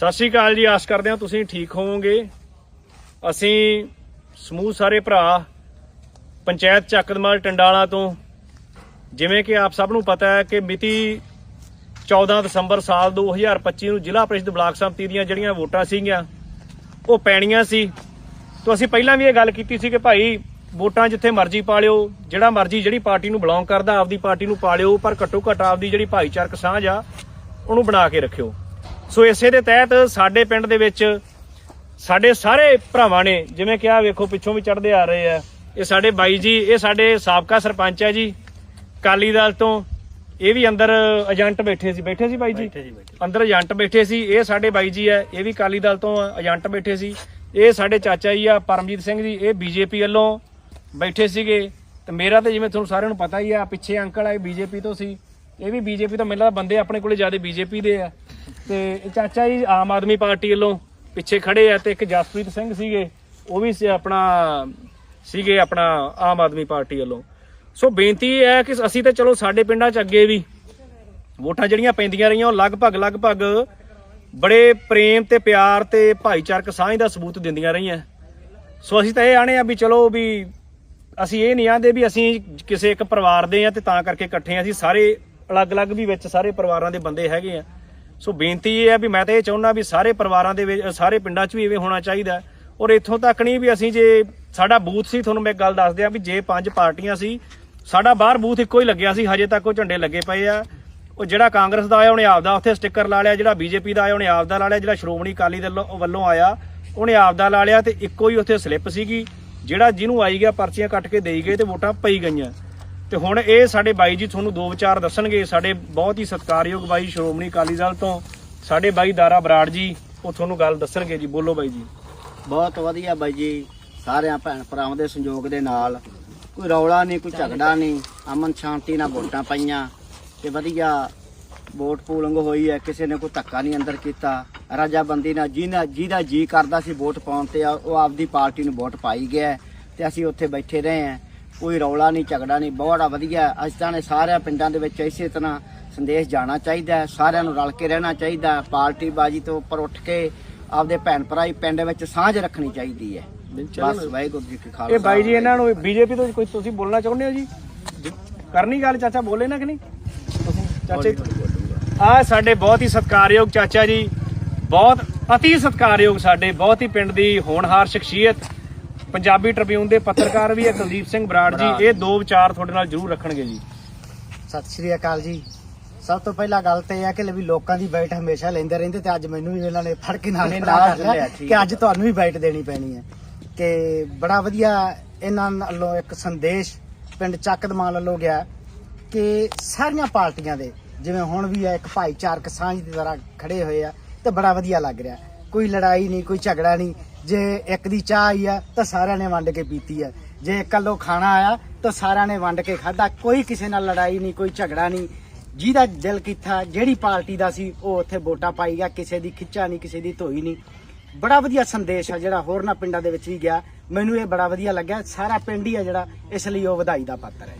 ਸਤਿ ਸ਼੍ਰੀ ਅਕਾਲ ਜੀ, ਆਸ ਕਰਦੇ ਹਾਂ ਤੁਸੀਂ ਠੀਕ ਹੋਵੋਗੇ। ਅਸੀਂ ਸਮੂਹ ਸਾਰੇ ਭਰਾ ਪੰਚਾਇਤ ਚੱਕਦਮਾਲ ਟੰਡਾਲਾ ਤੋਂ, ਜਿਵੇਂ ਕਿ ਆਪ ਸਭ ਨੂੰ ਪਤਾ ਹੈ ਕਿ ਮਿਤੀ 14 ਦਸੰਬਰ ਸਾਲ 2025 ਨੂੰ ਜ਼ਿਲ੍ਹਾ ਪ੍ਰੀਸ਼ਦ ਬਲਾਕ ਸੰਮਤੀ ਦੀਆਂ ਜਿਹੜੀਆਂ ਵੋਟਾਂ ਸੀਗੀਆਂ, ਉਹ ਪੈਣੀਆਂ ਸੀ। ਤੋਂ ਅਸੀਂ ਪਹਿਲਾਂ ਵੀ ਇਹ ਗੱਲ ਕੀਤੀ ਸੀ ਕਿ ਭਾਈ ਵੋਟਾਂ ਜਿੱਥੇ ਮਰਜ਼ੀ ਪਾ ਲਿਓ, ਜਿਹੜਾ ਮਰਜ਼ੀ ਜਿਹੜੀ ਪਾਰਟੀ ਨੂੰ ਬਿਲੋਂਗ ਕਰਦਾ ਆਪਦੀ ਪਾਰਟੀ ਨੂੰ ਪਾ ਲਿਓ, ਪਰ ਘੱਟੋ ਘੱਟ ਆਪਦੀ ਜਿਹੜੀ ਭਾਈਚਾਰਕ ਸਾਂਝ ਆ, ਉਹਨੂੰ ਬਣਾ ਕੇ ਰੱਖਿਓ। ਸੋ ਇਸੇ ਦੇ ਤਹਿਤ ਸਾਡੇ ਪਿੰਡ ਦੇ ਵਿੱਚ ਸਾਡੇ ਸਾਰੇ ਭਰਾਵਾਂ ਨੇ ਜਿਵੇਂ ਕਿ ਆ ਵੇਖੋ ਪਿੱਛੋਂ ਵੀ ਚੜਦੇ ਆ ਰਹੇ ਆ। ਇਹ ਸਾਡੇ ਬਾਈ ਜੀ ਇਹ ਸਾਡੇ ਸਾਬਕਾ ਸਰਪੰਚ ਹੈ ਜੀ ਕਾਲੀ ਦਲ ਤੋਂ। ਇਹ ਵੀ ਅੰਦਰ ਏਜੰਟ ਬੈਠੇ ਸੀ। ਬੈਠੇ ਸੀ ਬਾਈ ਜੀ? ਅੰਦਰ ਏਜੰਟ ਬੈਠੇ ਸੀ। ਇਹ ਸਾਡੇ ਬਾਈ ਜੀ ਹੈ ਇਹ ਵੀ ਕਾਲੀ ਦਲ ਤੋਂ ਏਜੰਟ ਬੈਠੇ ਸੀ। ਇਹ ਸਾਡੇ ਚਾਚਾ ਜੀ ਆ ਪਰਮਜੀਤ ਸਿੰਘ ਜੀ ਇਹ ਬੀਜੇਪੀ ਵੱਲੋਂ ਬੈਠੇ ਸੀਗੇ। ਤੇ ਮੇਰਾ ਤੇ ਜਿਵੇਂ ਤੁਹਾਨੂੰ ਸਾਰਿਆਂ ਨੂੰ ਪਤਾ ਹੀ ਆ ਪਿੱਛੇ ਅੰਕਲ ਆ ਬੀਜੇਪੀ ਤੋਂ ਸੀ। ਇਹ ਵੀ ਬੀਜੇਪੀ ਤੋਂ ਮੈਨੂੰ ਲੱਗਦਾ ਬੰਦੇ ਆਪਣੇ ਕੋਲੇ ਜ਼ਿਆਦਾ ਬੀਜੇਪੀ ਦੇ ਆ। ਤੇ ਚਾਚਾ ਜੀ, ਆਮ ਆਦਮੀ ਪਾਰਟੀ ਵੱਲੋਂ ਪਿੱਛੇ ਖੜੇ ਆ ਤੇ ਇੱਕ ਜਸਪ੍ਰੀਤ ਸਿੰਘ ਸੀਗੇ, ਉਹ ਵੀ ਸੀ ਆਪਣਾ ਸੀਗੇ ਆਪਣਾ ਆਮ ਆਦਮੀ ਪਾਰਟੀ ਵੱਲੋਂ। ਸੋ ਬੇਨਤੀ ਇਹ ਹੈ ਕਿ ਅਸੀਂ ਤਾਂ ਚਲੋ ਸਾਡੇ ਪਿੰਡਾਂ 'ਚ ਅੱਗੇ ਵੀ ਵੋਟਾਂ ਜਿਹੜੀਆਂ ਪੈਂਦੀਆਂ ਰਹੀਆਂ, ਉਹ ਲਗਭਗ ਲਗਭਗ ਬੜੇ ਪ੍ਰੇਮ ਤੇ ਪਿਆਰ ਤੇ ਭਾਈਚਾਰਕ ਸਾਂਝ ਦਾ ਸਬੂਤ ਦਿੰਦੀਆਂ ਰਹੀਆਂ। ਸੋ ਅਸੀਂ ਤਾਂ ਇਹ ਆਣੇ ਆ ਵੀ ਚਲੋ ਵੀ ਅਸੀਂ ਇਹ ਨਹੀਂ ਆਂਦੇ ਵੀ ਅਸੀਂ ਕਿਸੇ ਇੱਕ ਪਰਿਵਾਰ ਦੇ ਆ ਤੇ ਤਾਂ ਕਰਕੇ ਇਕੱਠੇ ਆ। ਅਸੀਂ ਸਾਰੇ ਅਲੱਗ-ਅਲੱਗ ਵੀ ਵਿੱਚ ਸਾਰੇ ਪਰਿਵਾਰਾਂ ਦੇ ਬੰਦੇ ਹੈਗੇ ਆ। ਸੋ ਬੇਨਤੀ ਇਹ ਹੈ ਵੀ ਮੈਂ ਤਾਂ ਇਹ ਚਾਹੁੰਦਾ ਵੀ ਸਾਰੇ ਪਰਿਵਾਰਾਂ ਦੇ ਵਿੱਚ, ਸਾਰੇ ਪਿੰਡਾਂ 'ਚ ਵੀ ਇਵੇਂ ਹੋਣਾ ਚਾਹੀਦਾ ਔਰ ਇੱਥੋਂ ਤੱਕ ਨਹੀਂ ਵੀ ਅਸੀਂ ਜੇ ਸਾਡਾ ਬੂਥ ਸੀ, ਤੁਹਾਨੂੰ ਮੈਂ ਇੱਕ ਗੱਲ ਦੱਸ ਦਿਆਂ ਵੀ ਜੇ ਪੰਜ ਪਾਰਟੀਆਂ ਸੀ, ਸਾਡਾ ਬਾਹਰ ਬੂਥ ਇੱਕੋ ਹੀ ਲੱਗਿਆ ਸੀ, ਹਜੇ ਤੱਕ ਉਹ ਝੰਡੇ ਲੱਗੇ ਪਏ ਆ। ਉਹ ਜਿਹੜਾ ਕਾਂਗਰਸ ਦਾ ਆਇਆ, ਉਹਨੇ ਆਪਦਾ ਉੱਥੇ ਸਟicker ਲਾ ਲਿਆ, ਜਿਹੜਾ ਬੀਜੇਪੀ ਦਾ ਆਇਆ, ਉਹਨੇ ਆਪਦਾ ਲਾ ਲਿਆ, ਜਿਹੜਾ ਸ਼੍ਰੋਮਣੀ ਅਕਾਲੀ ਦਲ ਵੱਲੋਂ ਆਇਆ, ਉਹਨੇ ਆਪਦਾ ਲਾ ਲਿਆ ਤੇ ਇੱਕੋ ਹੀ ਉੱਥੇ ਸਲਿੱਪ ਸੀਗੀ। ਜਿਹੜਾ ਜਿਹਨੂੰ ਆਈ ਗਿਆ, ਪਰਚੀਆਂ ਕੱਟ ਕੇ ਦੇਈ ਗਏ ਤੇ ਵੋਟਾਂ ਪਈ ਗਈਆਂ। ਤੇ ਹੁਣ ਇਹ ਸਾਡੇ ਬਾਈ ਜੀ ਤੁਹਾਨੂੰ ਦੋ ਵਿਚਾਰ ਦੱਸਣਗੇ। ਸਾਡੇ ਬਹੁਤ ਹੀ ਸਤਿਕਾਰਯੋਗ ਬਾਈ ਸ਼੍ਰੋਮਣੀ ਅਕਾਲੀ ਦਲ ਤੋਂ ਸਾਡੇ ਬਾਈ ਦਾਰਾ ਬਰਾੜ ਜੀ, ਉਹ ਤੁਹਾਨੂੰ ਗੱਲ ਦੱਸਣਗੇ ਜੀ। ਬੋਲੋ ਬਾਈ ਜੀ। ਬਹੁਤ ਵਧੀਆ ਬਾਈ ਜੀ। ਸਾਰਿਆਂ ਭੈਣ ਭਰਾਵਾਂ ਦੇ ਸੰਯੋਗ ਦੇ ਨਾਲ। ਕੋਈ ਰੌਲਾ ਨਹੀਂ, ਕੋਈ ਝਗੜਾ ਨਹੀਂ। ਅਮਨ ਸ਼ਾਂਤੀ ਨਾਲ ਵੋਟਾਂ ਪਾਈਆਂ ਤੇ ਵਧੀਆ ਵੋਟ ਪੂਲਿੰਗ ਹੋਈ ਹੈ। ਕਿਸੇ ਨੇ ਕੋਈ ਧੱਕਾ ਨਹੀਂ ਅੰਦਰ ਕੀਤਾ। ਰਾਜਾਬੰਦੀ ਨਾਲ ਜਿਹਦਾ ਜਿਹਦਾ ਜੀ ਕਰਦਾ ਸੀ ਵੋਟ ਪਾਉਣ ਤੇ ਉਹ ਆਪਦੀ ਪਾਰਟੀ ਨੂੰ ਵੋਟ ਪਾਈ ਗਿਆ ਹੈ ਤੇ ਅਸੀਂ ਉੱਥੇ ਬੈਠੇ ਰਹੇ ਹਾਂ। ਕੋਈ ਰੌਲਾ ਨਹੀਂ ਝਗੜਾ ਨਹੀਂ ਬਹੁਤ ਵਧੀਆ। ਅੱਜ ਤਾਂ ਨੇ ਸਾਰਿਆਂ ਪਿੰਡਾਂ ਦੇ ਵਿੱਚ ਇਸੇ ਤਰ੍ਹਾਂ ਸੰਦੇਸ਼ ਜਾਣਾ ਚਾਹੀਦਾ ਹੈ। ਸਾਰਿਆਂ ਨੂੰ ਰਲ ਕੇ ਰਹਿਣਾ ਚਾਹੀਦਾ ਪਾਰਟੀ ਬਾਜੀ ਤੋਂ ਉੱਪਰ ਉੱਠ ਕੇ ਆਪਦੇ ਭੈਣ ਭਰਾਈ ਪਿੰਡ ਵਿੱਚ ਸਾਂਝ ਰੱਖਣੀ ਚਾਹੀਦੀ ਹੈ। ਬਸ ਵਾਹਿਗੁਰੂ ਜੀ ਕੀ ਖਾਲਸਾ। ਇਹ ਬਾਈ ਜੀ ਇਹਨਾਂ ਨੂੰ ਬੀਜੇਪੀ ਤੋਂ ਕੋਈ ਤੁਸੀਂ ਬੋਲਣਾ ਚਾਹੁੰਦੇ ਹੋ ਜੀ? ਕਰਨੀ ਗੱਲ ਚਾਚਾ ਬੋਲੇ ਨਾ ਕਿ ਨਹੀਂ? ਤੁਸੀਂ ਚਾਚੇ ਆ ਸਾਡੇ ਬਹੁਤ ਹੀ ਸਤਿਕਾਰਯੋਗ ਚਾਚਾ ਜੀ। ਬਹੁਤ ਅਤੀ ਸਤਿਕਾਰਯੋਗ ਸਾਡੇ ਬਹੁਤ ਹੀ ਪਿੰਡ ਦੀ ਹੋਣਹਾਰ ਸ਼ਖਸੀਅਤ। ਪੰਜਾਬੀ ਟ੍ਰਿਬਿਊਨ ਦੇ ਪੱਤਰਕਾਰ ਵੀ ਹੈ ਕੁਲਦੀਪ ਸਿੰਘ ਬਰਾੜ ਜੀ। ਇਹ ਦੋ ਵਿਚਾਰ ਤੁਹਾਡੇ ਨਾਲ ਜ਼ਰੂਰ ਰੱਖਣਗੇ ਜੀ। ਸਤਿ ਸ਼੍ਰੀ ਅਕਾਲ ਜੀ। ਸਭ ਤੋਂ ਪਹਿਲਾਂ ਗੱਲ ਤੇ ਇਹ ਹੈ ਕਿ ਵੀ ਲੋਕਾਂ ਦੀ ਬਾਈਟ ਹਮੇਸ਼ਾ ਲੈਂਦੇ ਰਹਿੰਦੇ ਤੇ ਅੱਜ ਮੈਨੂੰ ਵੀ ਇਹਨਾਂ ਨੇ ਫੜ ਕੇ ਨਾਲ ਕਰ ਲਿਆ ਕਿ ਅੱਜ ਤੁਹਾਨੂੰ ਵੀ ਬਾਈਟ ਦੇਣੀ ਪੈਣੀ ਹੈ। ਕਿ ਬੜਾ ਵਧੀਆ ਇਹਨਾਂ ਵੱਲੋਂ ਇੱਕ ਸੰਦੇਸ਼ ਪਿੰਡ ਚੱਕਦਮਾਲ ਵੱਲੋਂ ਗਿਆ ਕਿ ਸਾਰੀਆਂ ਪਾਰਟੀਆਂ ਦੇ ਜਿਵੇਂ ਹੁਣ ਵੀ ਹੈ ਇੱਕ ਭਾਈਚਾਰਕ ਸਾਂਝ ਦੀ ਤਰ੍ਹਾਂ ਖੜੇ ਹੋਏ ਆ ਤੇ ਬੜਾ ਵਧੀਆ ਲੱਗ ਰਿਹਾ। ਕੋਈ ਲੜਾਈ ਨਹੀਂ ਕੋਈ ਝਗੜਾ ਨਹੀਂ। ਜੇ ਇੱਕ ਦੀ ਚਾਹ ਆਈ ਆ, ਤਾਂ ਸਾਰਿਆਂ ਨੇ ਵੰਡ ਕੇ ਪੀਤੀ ਆ। ਜੇ ਇਕੱਲੋ ਖਾਣਾ ਆਇਆ, ਤਾਂ ਸਾਰਿਆਂ ਨੇ ਵੰਡ ਕੇ ਖਾਧਾ। ਕੋਈ ਕਿਸੇ ਨਾਲ ਲੜਾਈ ਨਹੀਂ, ਕੋਈ ਝਗੜਾ ਨਹੀਂ। ਜਿਹਦਾ ਦਿਲ ਕੀਤਾ, ਜਿਹੜੀ ਪਾਰਟੀ ਦਾ ਸੀ, ਉਹ ਉੱਥੇ ਵੋਟਾਂ ਪਾਈ ਗਿਆ। ਕਿਸੇ ਦੀ ਖਿੱਚਾ ਨਹੀਂ, ਕਿਸੇ ਦੀ ਧੋਈ ਨਹੀਂ। ਬੜਾ ਵਧੀਆ ਸੰਦੇਸ਼ ਆ ਜਿਹੜਾ ਹੋਰਨਾਂ ਪਿੰਡਾਂ ਦੇ ਵਿੱਚ ਵੀ ਗਿਆ। ਮੈਨੂੰ ਇਹ ਬੜਾ ਵਧੀਆ ਲੱਗਿਆ। ਸਾਰਾ ਪਿੰਡ ਹੀ ਆ ਜਿਹੜਾ, ਇਸ ਲਈ ਉਹ ਵਧਾਈ ਦਾ ਪਾਤਰ ਹੈ।